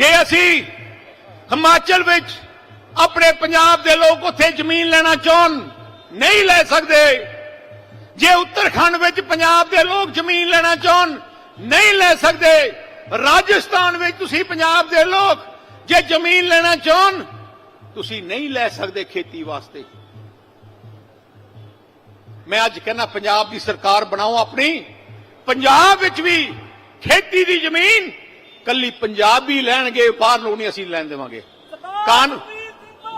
ਜੇ ਅਸੀਂ ਹਿਮਾਚਲ ਵਿੱਚ ਆਪਣੇ ਪੰਜਾਬ ਦੇ ਲੋਕ ਉੱਥੇ ਜ਼ਮੀਨ ਲੈਣਾ ਚਾਹਣ, ਨਹੀਂ ਲੈ ਸਕਦੇ, ਜੇ ਉੱਤਰਾਖੰਡ ਵਿੱਚ ਪੰਜਾਬ ਦੇ ਲੋਕ ਜ਼ਮੀਨ ਲੈਣਾ ਚਾਹਣ, ਨਹੀਂ ਲੈ ਸਕਦੇ, ਰਾਜਸਥਾਨ ਵਿੱਚ ਤੁਸੀਂ ਪੰਜਾਬ ਦੇ ਲੋਕ ਜੇ ਜ਼ਮੀਨ ਲੈਣਾ ਚਾਹਣ, ਤੁਸੀਂ ਨਹੀਂ ਲੈ ਸਕਦੇ ਖੇਤੀ ਵਾਸਤੇ। ਮੈਂ ਅੱਜ ਕਹਿੰਦਾ ਪੰਜਾਬ ਦੀ ਸਰਕਾਰ ਬਣਾਓ ਆਪਣੀ, ਪੰਜਾਬ ਵਿੱਚ ਵੀ ਖੇਤੀ ਦੀ ਜ਼ਮੀਨ ਕੱਲੀ ਪੰਜਾਬੀ ਲੈਣਗੇ ਬਾਹਰ ਲੋਕ ਨਹੀਂ ਅਸੀਂ ਲੈਣ ਦੇਵਾਂਗੇ। ਕਾਨ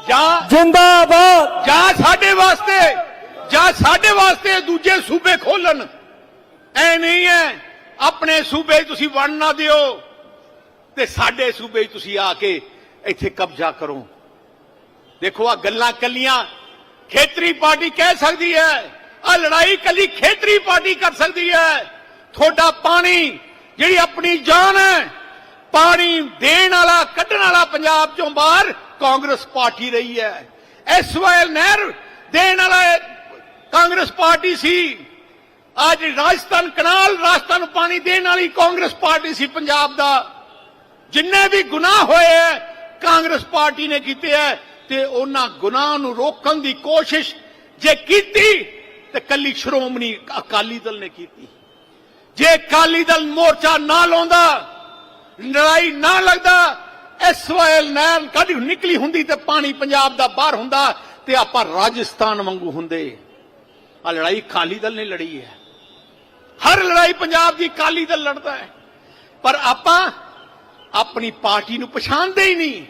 ਜਾਂ ਜਿੰਦਾਬਾਦ। ਜਾਂ ਸਾਡੇ ਵਾਸਤੇ ਜਾਂ ਸਾਡੇ ਵਾਸਤੇ ਦੂਜੇ ਸੂਬੇ ਖੋਲਣ ਐ ਨਹੀਂ ਹੈ ਆਪਣੇ ਸੂਬੇ 'ਚ ਤੁਸੀਂ ਵੰਡ ਨਾ ਦਿਓ। ਤੇ ਸਾਡੇ ਸੂਬੇ 'ਚ ਤੁਸੀਂ ਆ ਕੇ ਇੱਥੇ ਕਬਜ਼ਾ ਕਰੋ। ਦੇਖੋ ਆ ਗੱਲਾਂ ਕੱਲੀਆਂ ਖੇਤਰੀ ਪਾਰਟੀ ਕਹਿ ਸਕਦੀ ਹੈ ਆ ਲੜਾਈ ਕੱਲੀ ਖੇਤਰੀ ਪਾਰਟੀ ਕਰ ਸਕਦੀ ਹੈ ਤੁਹਾਡਾ ਪਾਣੀ ਜਿਹੜੀ ਆਪਣੀ ਜਾਨ ਹੈ ਪਾਣੀ ਦੇਣ ਵਾਲਾ, ਕੱਢਣ ਵਾਲਾ ਪੰਜਾਬ ਚੋਂ ਬਾਹਰ ਕਾਂਗਰਸ ਪਾਰਟੀ ਰਹੀ ਹੈ। ਐਸ ਐਸਵਾਈਐਲ ਨਹਿਰ ਦੇਣ ਵਾਲਾ ਕਾਂਗਰਸ ਪਾਰਟੀ ਸੀ। ਅੱਜ ਰਾਜਸਥਾਨ ਕਨਾਲ, ਰਾਜਸਥਾਨ ਪਾਣੀ ਦੇਣ ਵਾਲੀ ਕਾਂਗਰਸ ਪਾਰਟੀ ਸੀ ਪੰਜਾਬ ਦਾ। ਜਿੰਨੇ ਵੀ ਗੁਨਾਹ ਹੋਏ ਹੈ, ਕਾਂਗਰਸ ਪਾਰਟੀ ਨੇ ਕੀਤੇ ਹੈ ਤੇ ਉਹਨਾਂ ਗੁਨਾਹ ਨੂੰ ਰੋਕਣ ਦੀ ਕੋਸ਼ਿਸ਼ ਜੇ ਕੀਤੀ, ਤੇ ਕੱਲੀ ਸ਼੍ਰੋਮਣੀ ਅਕਾਲੀ ਦਲ ਨੇ ਕੀਤੀ। ਜੇ ਅਕਾਲੀ ਦਲ ਮੋਰਚਾ ਨਾ ਲਾਉਂਦਾ ਲੜਾਈ ਨਾ ਲੱਗਦਾ। ਐਸਵਾਈਐਲ ਨਹਿਰ ਕਦੀ ਨਿਕਲੀ ਹੁੰਦੀ ਤੇ ਪਾਣੀ ਪੰਜਾਬ ਦਾ ਬਾਹਰ ਹੁੰਦਾ ਤੇ ਆਪਾਂ ਰਾਜਸਥਾਨ ਵਾਂਗੂ ਹੁੰਦੇ। ਆ ਲੜਾਈ ਅਕਾਲੀ ਦਲ ਨੇ ਲੜੀ ਹੈ। ਹਰ ਲੜਾਈ ਪੰਜਾਬ ਦੀ ਅਕਾਲੀ ਦਲ ਲੜਦਾ ਹੈ। ਪਰ ਆਪਾਂ ਆਪਣੀ ਪਾਰਟੀ ਨੂੰ ਪਛਾਣਦੇ ਹੀ ਨਹੀਂ।